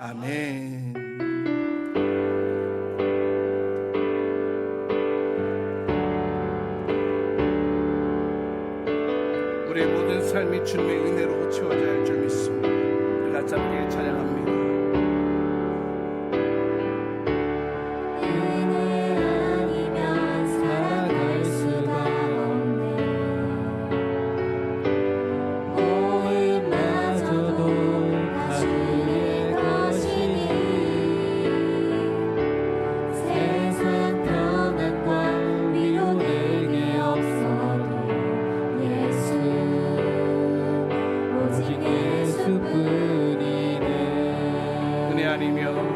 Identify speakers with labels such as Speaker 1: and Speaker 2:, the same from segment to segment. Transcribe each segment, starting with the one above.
Speaker 1: 아멘. 우리의 모든 삶이 주님의 은혜로 채워져야 할 줄 믿습니다. 우리가 잡기를 찬양합니다.
Speaker 2: mighty name.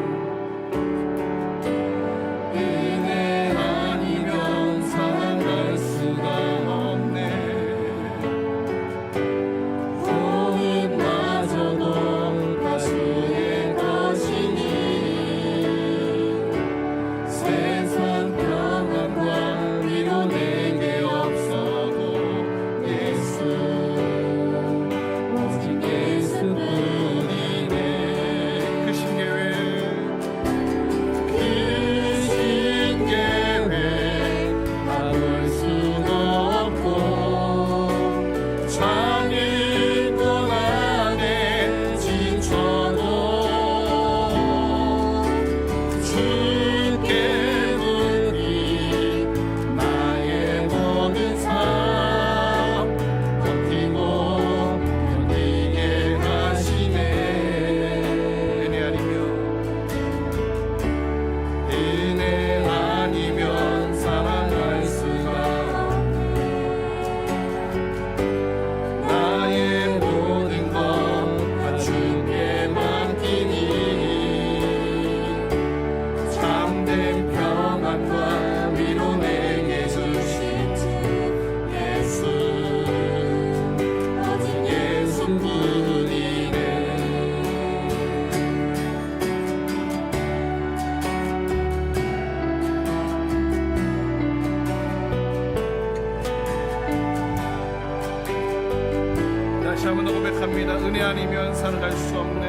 Speaker 1: 고백합니다. 은혜 아니면 살아갈 수 없는